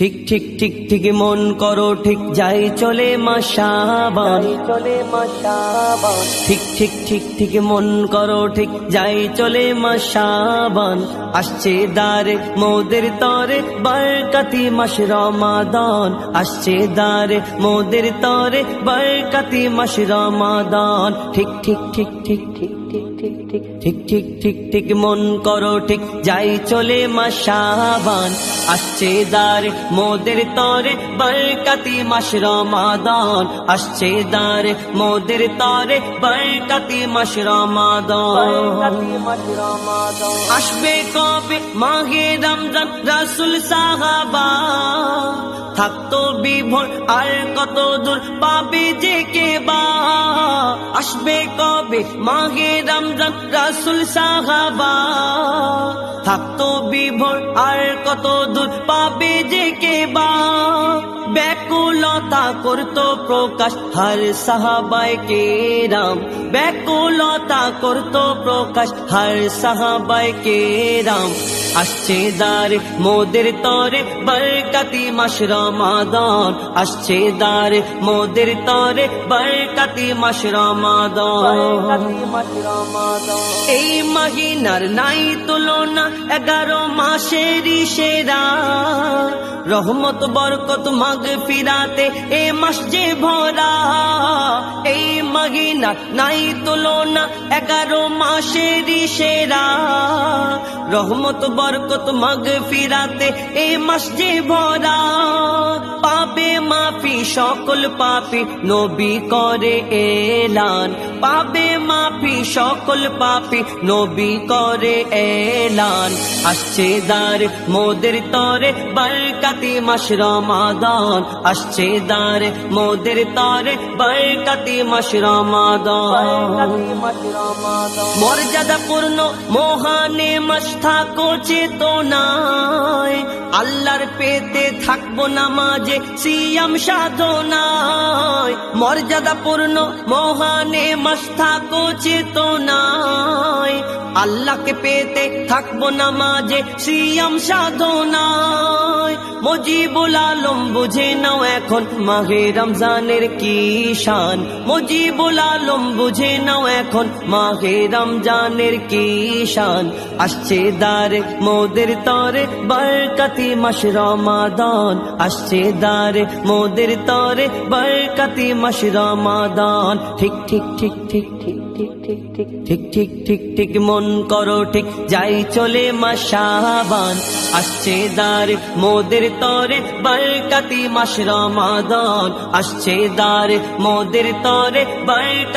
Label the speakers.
Speaker 1: ঠিক ঠিক ঠিক ঠিক মন করো ঠিক যাই চলে মাসাবান চলে মাসাবান ঠিক ঠিক ঠিক ঠিক মন করো ঠিক যাই চলে মাসাবান আসছে দারে মোদের তরে বরকতি মাস রমাদান। আসছে দারে মোদের তরে বরকতি মাস রমাদান। ঠিক ঠিক ঠিক ঠিক ঠিক। ঠিক ঠিক ঠিক। ঠিক ঠিক ঠিক ঠিক মন করো ঠিক। যাই চলে মাসাবান আসছে দার মোদের তরে বরকতি মাস রমাদান। আসছে দার মোদের তরে বরকতি মাস রমাদান। আসবে কবে মাহে রমজান রাসুল সাহাবা। থাকতো বিভোর, আর কত দূর পাবে যে কে বা? আসবে কবে মাহে রমজান রাসুল সাহাবা? থাকতো বিভোর, আর কত দূর পাবে যে কে বা? ব্যাকুলতা করতো প্রকাশ হর সাহাবাই কে রাম ব্যাকুলতা করতো প্রকাশ হর সাহাবাই কে রাম আসছে দার মোদের তরে বরকতি মাস রমাদান। আসছে দার মোদের তরে বরকতি মাস রমাদান। এই মহিনার নাই তুলনা এগারো মাসেরই সেরা। রহমত বরকত মাগ ফিরাতে এ মাস যে ভরা। এই মহিনা নাই তুলনা এগারো মাসেরই সেরা। রহমত বরকত মাগ ফিরাতে এ মাস যে ভরা। সকল পাপি নবী করে এলান। পাবে মাফি সকল পাপি নবী করে এলান। আসছে দার মোদের তরে বরকতি মাস রমাদান। আসছে দার মোদের তরে বরকতি মাস রমাদান। মর্যাদা পূর্ণ মহানে মাস থাকো চেতনায় আল্লাহর পেতে থাকব নামাজে সিয়াম সাধনায়। মর্যাদা পূর্ণ মহানে মাস থাকো চেতনায়। আল্লাহকে পেতে থাকব নামাজে সিয়াম সাধনায় মজিবুল আলম বুঝে নাও এখন মাহে রমজানের কি শান মজিবুল আলম বুঝে নাও এখন মাহে রমজানের কি শান আসছে দারে মোদের তরে বরকতি মাস রমাদান আসছে দারে মোদের তরে বরকতি মাস রমাদান ঠিক ঠিক ঠিক ঠিক ঠিক ঠিক ঠিক ঠিক ঠিক ঠিক ঠিক ঠিক মন করো, ঠিক যাই চলে মাসাবান আসছে দার মোদের তরে, বালকাতি মাস রমাদান। আসছে দার মোদের তরে বরকতি